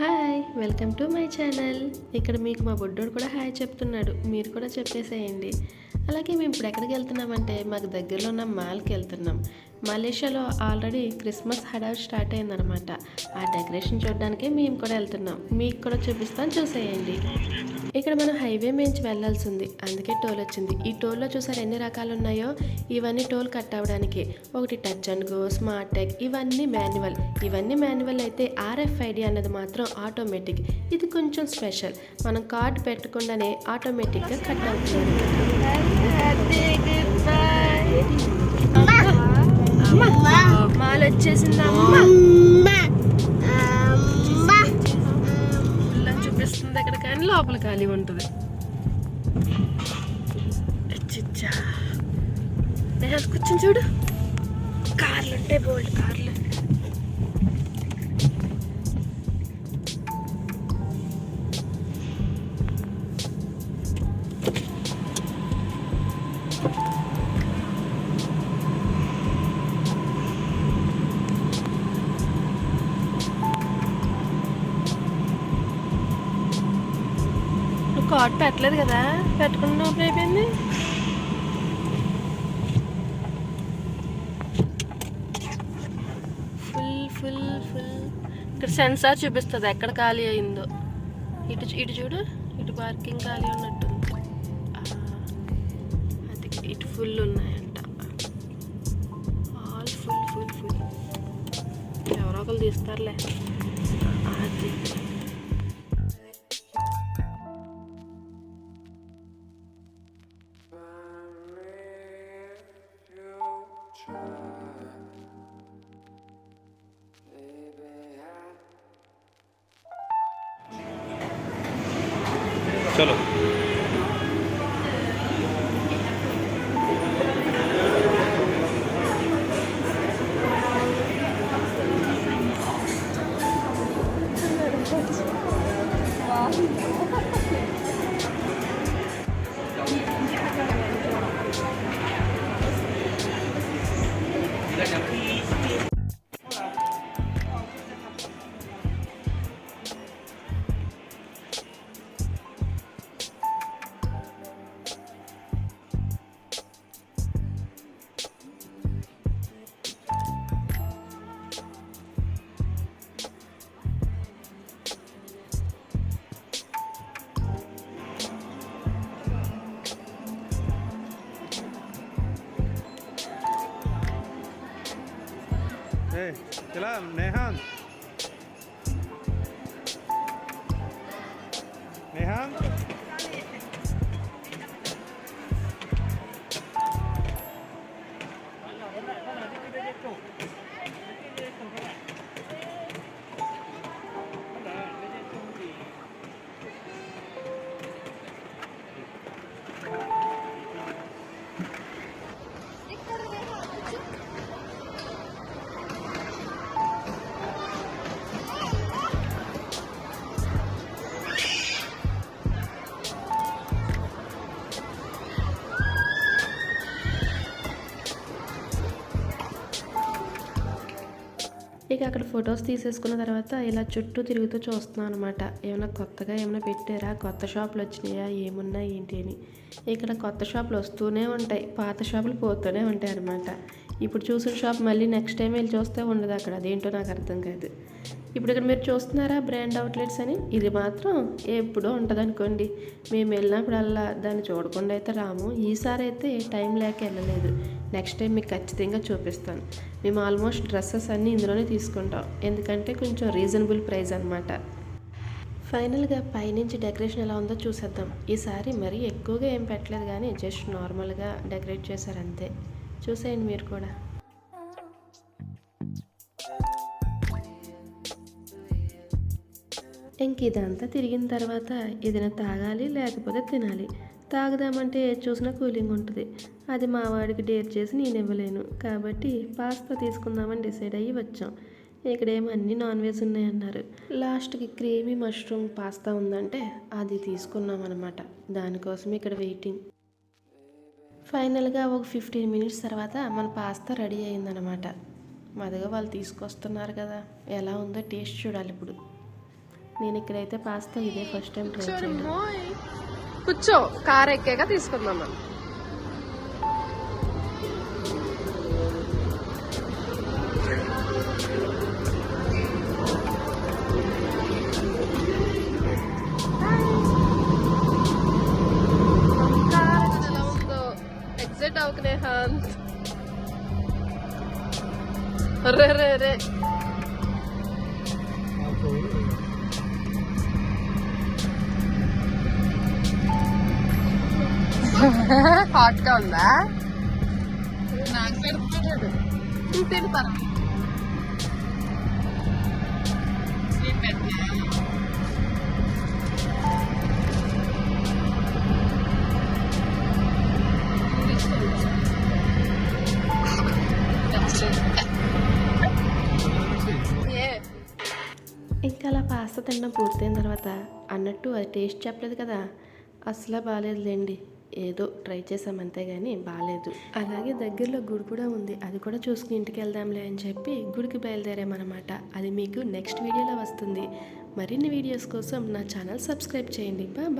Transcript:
Hi welcome to my channel. ఇక్కడ మీకు మా బుడ్డోడు కూడా హాయ్ చెప్తున్నాడు. మీరు కూడా చెప్పేసేయండి. అలాగే మేము ఇప్పుడు ఎక్కడికి వెళ్తున్నామంటే మాకు దగ్గరలో ఉన్న మాల్కి వెళ్తున్నాం. మలేషియాలో ఆల్రెడీ క్రిస్మస్ హడావిడి స్టార్ట్ అయిందనమాట ఆ డెకరేషన్ చూడడానికే మేము కూడా వెళ్తున్నాం. మీకు కూడా చూపిస్తాను చూసేయండి. ఇక్కడ మనం హైవే మించి వెళ్ళాల్సి ఉంది అందుకే టోల్ వచ్చింది. ఈ టోల్లో చూసారు ఎన్ని రకాలు ఉన్నాయో? ఇవన్నీ టోల్ కట్ అవ్వడానికి. ఒకటి touch and go smart tech ఇవన్నీ మాన్యువల్. ఇవన్నీ మాన్యువల్ అయితే ఆర్ఎఫ్ఐడి అన్నది మాత్రం ఆటోమేటిక్. ఇది కొంచెం స్పెషల్. మనం కార్డ్ పెట్టకుండానే ఆటోమేటిక్గా కట్ అవుతుంది. మాల్ వచ్చేసిందమ్మా ఇలా చూపిస్తుంది అక్కడ కానీ లోపల ఖాళీ ఉంటుంది. కూర్చొని చూడు. కార్లు ఉంటాయి బోల్డ్ కార్లు. కార్డ్ పెట్టలేదు కదా? పెట్టుకున్న అయిపోయింది? Full full full. ఇక్కడ సెన్సార్ చూపిస్తుంది ఎక్కడ ఖాళీ అయిందో. ఇటు ఇటు చూడు. ఇటు పార్కింగ్ ఖాళీ ఉన్నట్టుంది అది ఇటు ఫుల్ ఉన్నాయంట. All full full full. ఎవరో ఒకరు తీస్తారులే. అది. solo. Hey, Selam, Nehan. Nehan. Hãy subscribe cho kênh Ghiền Mì Gõ Để không bỏ lỡ những video hấp dẫn ఇక అక్కడ ఫొటోస్ తీసేసుకున్న తర్వాత ఇలా చుట్టూ తిరుగుతూ చూస్తున్నాను అనమాట ఏమైనా కొత్తగా ఏమైనా పెట్టారా? కొత్త షాపులు వచ్చినాయా? ఏమున్నా ఏంటి అని. ఇక్కడ కొత్త షాపులు వస్తూనే ఉంటాయి. పాత షాపులు పోతూనే ఉంటాయి అనమాట ఇప్పుడు చూసిన షాప్ మళ్ళీ నెక్స్ట్ టైం వెళ్ళి చూస్తే ఉండదు అక్కడ. అదేంటో నాకు అర్థం కాదు. ఇప్పుడు ఇక్కడ మీరు చూస్తున్నారా బ్రాండ్ అవుట్లెట్స్ అని? ఇది మాత్రం ఎప్పుడో ఉంటుంది అనుకోండి. మేము వెళ్ళినప్పుడల్లా దాన్ని చూడకుండా అయితే రాము. ఈసారి అయితే టైం లేక వెళ్ళలేదు. నెక్స్ట్ టైం మీకు ఖచ్చితంగా చూపిస్తాను. మేము ఆల్మోస్ట్ డ్రెస్సెస్ అన్నీ ఇందులోనే తీసుకుంటాం. ఎందుకంటే కొంచెం రీజనబుల్ ప్రైస్ అనమాట ఫైనల్గా పైనుంచి డెకరేషన్ ఎలా ఉందో చూసేద్దాం. ఈసారి మరీ ఎక్కువగా ఏం పెట్టలేదు కానీ జస్ట్ నార్మల్గా డెకరేట్ చేశారు అంతే. చూసేయండి మీరు కూడా. ఇంక ఇదంతా తిరిగిన తర్వాత ఏదైనా తాగాలి లేకపోతే తినాలి. తాగుదామంటే ఏది చూసినా కూలింగ్ ఉంటుంది. అది మా వాడికి డేర్ చేసి నేను ఇవ్వలేను కాబట్టి పాస్తా తీసుకుందామని డిసైడ్ అయ్యి వచ్చాం. ఇక్కడేమో అన్ని నాన్ వెజ్ ఉన్నాయన్నారు. లాస్ట్కి క్రీమీ మష్రూమ్ పాస్తా ఉందంటే అది తీసుకున్నాం అనమాట దానికోసం ఇక్కడ వెయిటింగ్. ఫైనల్గా ఒక ఫిఫ్టీన్ మినిట్స్ తర్వాత మన పాస్తా రెడీ అయిందనమాట మదిగా వాళ్ళు తీసుకొస్తున్నారు కదా. ఎలా ఉందో టేస్ట్ చూడాలి ఇప్పుడు నేను ఇక్కడైతే పాస్తా ఇదే ఫస్ట్ టైం ట్రై చేయడం. కూర్చో కార్ ఎక్కాక తీసుకుందాం మనం. ఎలా ఉందో? ఎగ్జిట్ అవుకునే హాంత్ రే రే రే హాట్గా ఉందా నాకు పెడుతున్నాడు ఇంకా అలా పాస్తా తినడం పూర్తయిన తర్వాత అన్నట్టు అది టేస్ట్ చెప్పలేదు కదా. అసలు బాగాలేదులేండి. ఏదో ట్రై చేసాం అంతే కానీ బాగాలేదు అలాగే దగ్గరలో గుడి కూడా ఉంది. అది కూడా చూసుకుని ఇంటికి వెళ్దాంలే అని చెప్పి గుడికి బయలుదేరామన్నమాట. అది మీకు నెక్స్ట్ వీడియోలో వస్తుంది. మరిన్ని వీడియోస్ కోసం నా ఛానల్ సబ్స్క్రైబ్ చేయండి. బాయ్.